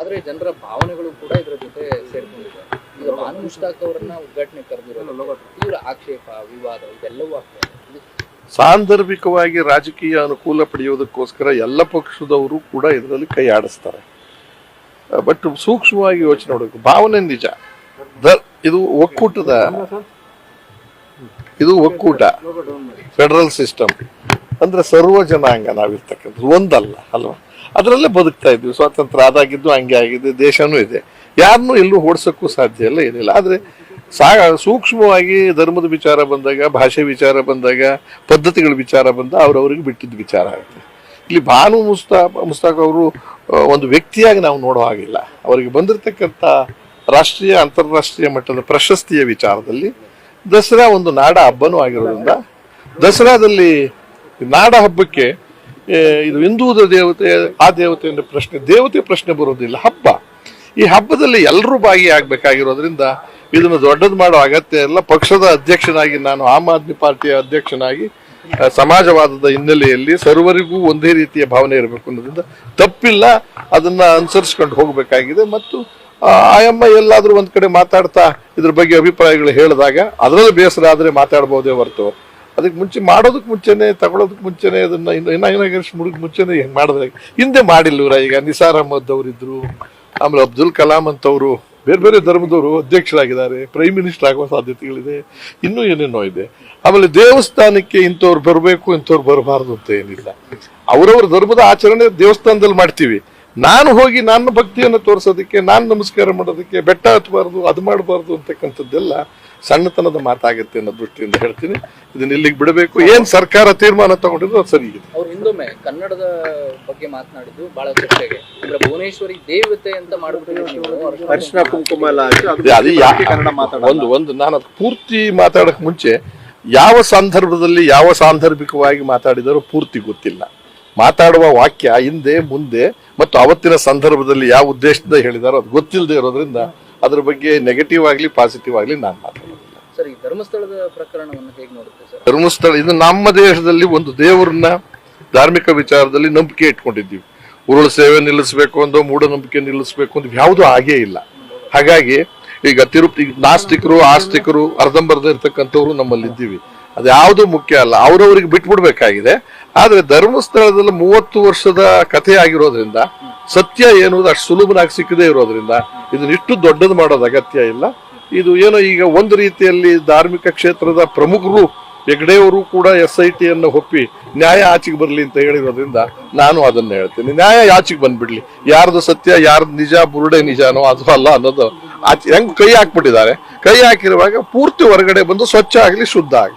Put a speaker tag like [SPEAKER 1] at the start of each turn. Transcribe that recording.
[SPEAKER 1] ಆದ್ರೆ ಜನರ ಭಾವನೆಗಳು ಕೂಡ ಇದರ ಜೊತೆ ಸೇರ್ಕೊಂಡಿದೆ. ಈಗ ಬಾನು ಮುಷ್ತಾಕ್ ಅವರನ್ನ ಉದ್ಘಾಟನೆ ಕರೆದಿರೋ ತೀವ್ರ ಆಕ್ಷೇಪ ವಿವಾದ ಇದೆಲ್ಲವೂ ಆಗ್ತಾ ಇದೆ.
[SPEAKER 2] ಸಾಂದರ್ಭಿಕವಾಗಿ ರಾಜಕೀಯ ಅನುಕೂಲ ಪಡೆಯೋದಕ್ಕೋಸ್ಕರ ಎಲ್ಲ ಪಕ್ಷದವರು ಕೂಡ ಇದರಲ್ಲಿ ಕೈ ಆಡಿಸ್ತಾರೆ. ಬಟ್ ಸೂಕ್ಷ್ಮವಾಗಿ ಯೋಚನೆ ಮಾಡಬೇಕು ಭಾವನೆ ನಿಜ. ದ- ಇದು ಒಕ್ಕೂಟದ ಇದು ಒಕ್ಕೂಟ. Federal system. ಅಂದ್ರೆ ಸರ್ವ ಜನಾಂಗ ನಾವಿರ್ತಕ್ಕಂಥದ್ದು. ಒಂದಲ್ಲ ಅಲ್ವಾ? ಅದರಲ್ಲೇ ಬದುಕ್ತಾ ಇದ್ವಿ. ಸ್ವಾತಂತ್ರ್ಯ ಅದಾಗಿದ್ದು ಹಂಗೆ ಆಗಿದೆ, ದೇಶನೂ ಇದೆ. ಯಾರನ್ನೂ ಎಲ್ಲೂ ಓಡಿಸೋಕ್ಕೂ ಸಾಧ್ಯ ಇಲ್ಲ, ಏನಿಲ್ಲ. ಆದರೆ ಸಾ ಸೂಕ್ಷ್ಮವಾಗಿ ಧರ್ಮದ ವಿಚಾರ ಬಂದಾಗ, ಭಾಷೆ ವಿಚಾರ ಬಂದಾಗ, ಪದ್ಧತಿಗಳ ವಿಚಾರ ಬಂದ ಅವ್ರವ್ರಿಗೆ ಬಿಟ್ಟಿದ್ದ ವಿಚಾರ ಆಗುತ್ತೆ. ಇಲ್ಲಿ ಭಾನು ಮುಸ್ತಾ, ಮುಸ್ತಾಕ್ ಅವರು ಒಂದು ವ್ಯಕ್ತಿಯಾಗಿ ನಾವು ನೋಡೋ ಹಾಗಿಲ್ಲ. ಅವರಿಗೆ ಬಂದಿರತಕ್ಕಂಥ ರಾಷ್ಟ್ರೀಯ, ಅಂತಾರಾಷ್ಟ್ರೀಯ ಮಟ್ಟದ ಪ್ರಶಸ್ತಿಯ ವಿಚಾರದಲ್ಲಿ ದಸರಾ ಒಂದು ನಾಡ ಹಬ್ಬನೂ ಆಗಿರೋದ್ರಿಂದ, ದಸರಾದಲ್ಲಿ ನಾಡ ಹಬ್ಬಕ್ಕೆ ಇದು ಹಿಂದೂದ ದೇವತೆ, ಆ ದೇವತೆ ಪ್ರಶ್ನೆ ದೇವತೆ ಪ್ರಶ್ನೆ ಬರೋದಿಲ್ಲ, ಹಬ್ಬ. ಈ ಹಬ್ಬದಲ್ಲಿ ಎಲ್ಲರೂ ಭಾಗಿಯಾಗಬೇಕಾಗಿರೋದ್ರಿಂದ ಇದನ್ನು ದೊಡ್ಡದು ಮಾಡೋ ಅಗತ್ಯ ಇಲ್ಲ. ಪಕ್ಷದ ಅಧ್ಯಕ್ಷನಾಗಿ ನಾನು ಆಮ್ ಆದ್ಮಿ ಪಾರ್ಟಿಯ ಅಧ್ಯಕ್ಷನಾಗಿ ಸಮಾಜವಾದದ ಹಿನ್ನೆಲೆಯಲ್ಲಿ ಸರ್ವರಿಗೂ ಒಂದೇ ರೀತಿಯ ಭಾವನೆ ಇರಬೇಕು ಅನ್ನೋದ್ರಿಂದ ತಪ್ಪಿಲ್ಲ. ಅದನ್ನ ಅನುಸರಿಸ್ಕೊಂಡು ಹೋಗಬೇಕಾಗಿದೆ. ಮತ್ತು ಆಯಮ್ಮ ಎಲ್ಲಾದ್ರೂ ಒಂದ್ ಕಡೆ ಮಾತಾಡ್ತಾ ಇದ್ರ ಬಗ್ಗೆ ಅಭಿಪ್ರಾಯಗಳು ಹೇಳಿದಾಗ, ಅದರಲ್ಲೂ ಬೇಸರ ಆದ್ರೆ ಮಾತಾಡ್ಬೋದೇ ಹೊರತು. ಅದಕ್ಕೆ ಮುಂಚೆ ಮಾಡೋದಕ್ಕೆ ಮುಂಚೆನೆ, ತಗೊಳೋದಕ್ಕೆ ಮುಂಚೆನೆ ಅದನ್ನ ಇನಾಗ್ರೇಷನ್ ಮುಗಿದ ಮುಂಚೆನೆ ಹೆಂಗ್ ಮಾಡಿದ್ರೆ? ಹಿಂದೆ ಮಾಡಿಲ್ಲ ಈಗ ನಿಸಾರ್ ಅಹಮದ್ ಅವರಿದ್ರು, ಆಮೇಲೆ ಅಬ್ದುಲ್ ಕಲಾಂ ಅಂತವರು, ಬೇರೆ ಬೇರೆ ಧರ್ಮದವರು ಅಧ್ಯಕ್ಷರಾಗಿದ್ದಾರೆ. ಪ್ರೈಮ್ ಮಿನಿಸ್ಟರ್ ಆಗುವ ಸಾಧ್ಯತೆಗಳಿದೆ. ಇನ್ನೂ ಏನೇನೋ ಇದೆ. ಆಮೇಲೆ ದೇವಸ್ಥಾನಕ್ಕೆ ಇಂಥವ್ರು ಬರಬೇಕು, ಇಂಥವ್ರು ಬರಬಾರ್ದು ಅಂತ ಏನಿಲ್ಲ. ಅವರವ್ರ ಧರ್ಮದ ಆಚರಣೆ ದೇವಸ್ಥಾನದಲ್ಲಿ ಮಾಡ್ತೀವಿ. ನಾನು ಹೋಗಿ ನನ್ನ ಭಕ್ತಿಯನ್ನು ತೋರಿಸೋದಕ್ಕೆ, ನಾನು ನಮಸ್ಕಾರ ಮಾಡೋದಕ್ಕೆ, ಬೆಟ್ಟ ಹತ್ತಬಾರ್ದು, ಅದು ಮಾಡಬಾರ್ದು ಅಂತಕ್ಕಂಥದ್ದೆಲ್ಲ ಸಣ್ಣತನದ ಮಾತಾಗುತ್ತೆ ಅನ್ನೋ ದೃಷ್ಟಿಯಿಂದ ಹೇಳ್ತೀನಿ. ಇದನ್ನ ಇಲ್ಲಿಗೆ ಬಿಡಬೇಕು. ಏನ್ ಸರ್ಕಾರ ತೀರ್ಮಾನ ತಗೊಂಡಿದ್ರು ಅದು ಸರಿ ಇದೆ.
[SPEAKER 1] ಅವ್ರು ಹಿಂದೊಮ್ಮೆ ಕನ್ನಡದ ಬಗ್ಗೆ ಮಾತನಾಡಿದ್ದು ಬಹಳ ಚರ್ಚೆಗೆ. ಅಂದ್ರೆ ಭುವನೇಶ್ವರಿ ದೇವತೆ ಅಂತ
[SPEAKER 3] ಅರಿಶಿನ ಕುಂಕುಮ ಎಲ್ಲ ಹಾಕಿ ಅದು
[SPEAKER 2] ಅದೇ ಅದು ಯಾ-
[SPEAKER 3] ಕನ್ನಡ ಮಾತಾಡೋದು
[SPEAKER 2] ಒಂದು ಒಂದು ನಾನು ಅದು ಪೂರ್ತಿ ಮಾತಾಡಕ್ ಮುಂಚೆ ಯಾವ ಸಂದರ್ಭದಲ್ಲಿ ಯಾವ ಸಾಂದರ್ಭಿಕವಾಗಿ ಮಾತಾಡಿದರೂ ಪೂರ್ತಿ ಗೊತ್ತಿಲ್ಲ. ಮಾತಾಡುವ ವಾಕ್ಯ ಹಿಂದೆ ಮುಂದೆ ಮತ್ತು ಅವತ್ತಿನ ಸಂದರ್ಭದಲ್ಲಿ ಯಾವ ಉದ್ದೇಶದಿಂದ ಹೇಳಿದಾರೋ ಅದು ಗೊತ್ತಿಲ್ಲದೆ ಇರೋದ್ರಿಂದ ಅದ್ರ ಬಗ್ಗೆ ನೆಗೆಟಿವ್ ಆಗ್ಲಿ ಪಾಸಿಟಿವ್ ಆಗಲಿ ನಾನು ಮಾತಾಡೋದಿಲ್ಲ
[SPEAKER 1] ಈ ಧರ್ಮಸ್ಥಳದ ಪ್ರಕರಣವನ್ನು ಹೇಗೆ ನೋಡುತ್ತೆ
[SPEAKER 2] ಧರ್ಮಸ್ಥಳ, ಇದು ನಮ್ಮ ದೇಶದಲ್ಲಿ ಒಂದು ದೇವರನ್ನ ಧಾರ್ಮಿಕ ವಿಚಾರದಲ್ಲಿ ನಂಬಿಕೆ ಇಟ್ಕೊಂಡಿದ್ದೀವಿ. ಉರುಳು ಸೇವೆ ನಿಲ್ಲಿಸಬೇಕು ಅಂದೋ ಮೂಢನಂಬಿಕೆ ನಿಲ್ಲಿಸಬೇಕು ಅಂತ ಯಾವುದು ಹಾಗೇ ಇಲ್ಲ. ಹಾಗಾಗಿ ಈಗ ತಿರುಪತಿ ನಾಸ್ತಿಕರು, ಆಸ್ತಿಕರು, ಅರ್ಧಂಬರ್ಧ ಇರ್ತಕ್ಕಂಥವ್ರು ನಮ್ಮಲ್ಲಿ ಇದ್ದೀವಿ ಅದು ಯಾವುದು ಮುಖ್ಯ ಅಲ್ಲ. ಅವ್ರವ್ರಿಗೆ ಬಿಟ್ಬಿಡ್ಬೇಕಾಗಿದೆ. ಆದ್ರೆ ಧರ್ಮಸ್ಥಳದಲ್ಲಿ ಮೂವತ್ತು ವರ್ಷದ ಕಥೆ ಆಗಿರೋದ್ರಿಂದ, ಸತ್ಯ ಏನು ಅಷ್ಟು ಸುಲಭನಾಗಿ ಸಿಕ್ಕದೇ ಇರೋದ್ರಿಂದ, ಇದನ್ನ ಇಷ್ಟು ದೊಡ್ಡದು ಮಾಡೋದು ಅಗತ್ಯ ಇಲ್ಲ. ಇದು ಏನೋ ಈಗ ಒಂದು ರೀತಿಯಲ್ಲಿ ಧಾರ್ಮಿಕ ಕ್ಷೇತ್ರದ ಪ್ರಮುಖರು ಹೆಗ್ಡೆಯವರು ಕೂಡ ಎಸ್ ಐ ಟಿಯನ್ನು ಒಪ್ಪಿ ನ್ಯಾಯ ಆಚೆಗೆ ಬರಲಿ ಅಂತ ಹೇಳಿರೋದ್ರಿಂದ ನಾನು ಅದನ್ನು ಹೇಳ್ತೀನಿ. ನ್ಯಾಯ ಆಚೆಗೆ ಬಂದ್ಬಿಡ್ಲಿ. ಯಾರ್ದು ಸತ್ಯ, ಯಾರ್ದು ನಿಜ, ಬುರುಡೆ ನಿಜಾನೋ ಅದು ಅಲ್ಲ ಅನ್ನೋದು ಆಚೆ ಹೆಂಗ್ ಕೈ ಹಾಕ್ಬಿಟ್ಟಿದ್ದಾರೆ. ಕೈ ಹಾಕಿರುವಾಗ ಪೂರ್ತಿ ಹೊರಗಡೆ ಬಂದು ಸ್ವಚ್ಛ ಆಗಲಿ, ಶುದ್ಧ ಆಗ್ಲಿ.